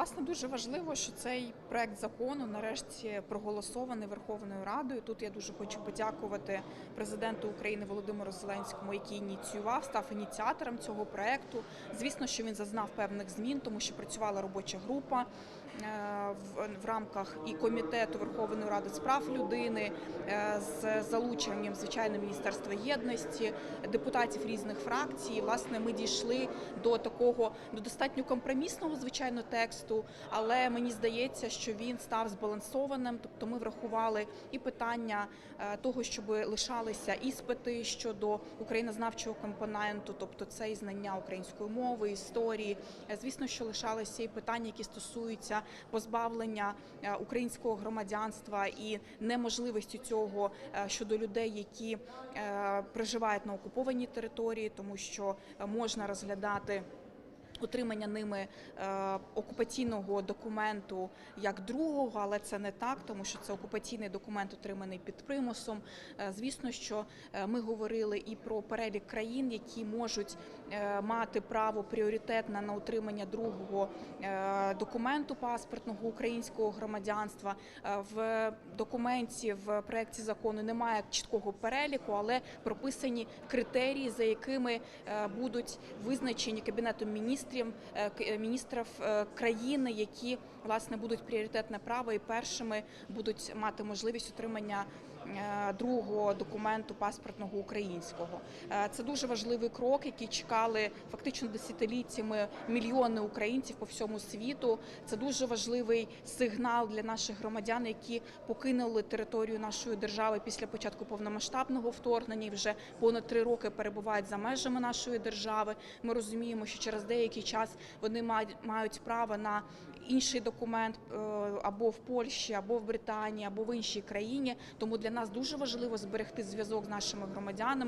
Власне, дуже важливо, що цей проект закону нарешті проголосований Верховною Радою. Тут я дуже хочу подякувати президенту України Володимиру Зеленському, який ініціював, став ініціатором цього проекту. Звісно, що він зазнав певних змін, тому що працювала робоча група е, в, рамках і комітету Верховної Ради з прав людини е, з залученням звичайно Міністерства єдності, депутатів різних фракцій. Власне, ми дійшли до такого до достатньо компромісного, звичайно, тексту, але мені здається, що він став збалансованим. Тобто, ми врахували і питання е, того, щоб лишалися іспити щодо українознавчого компоненту, тобто це і знання української мови, історії. Е, Звісно, що лишалися і питання, які стосуються позбавлення е, українського громадянства і неможливості цього щодо людей, які проживають на окупованій території, тому що можна розглядати. Отримання ними е, окупаційного документу як другого, але це не так, тому що це окупаційний документ, отриманий під примусом. Е, звісно, що е, ми говорили і про перелік країн, які можуть мати право пріоритетне на отримання другого документу паспортного українського громадянства. В документі в проєкті закону немає чіткого переліку, але прописані критерії, за якими будуть визначені кабінетом міністрів е, к- е, міністрів е, країни, які власне будуть пріоритетне право і першими будуть мати можливість отримання е, другого документу паспортного українського. Е, Це дуже важливий крок, який чекали фактично десятиліттями мільйони українців по всьому світу. Це дуже важливий сигнал для наших громадян, які покинули територію нашої держави після початку повномасштабного вторгнення і вже понад три роки перебувають за межами нашої держави. Ми розуміємо, що через деякий час вони мають право на інший документ е, або в Польщі, або в Британії, або в іншій країні. Тому для нас дуже важливо зберегти зв'язок з нашими громадянами.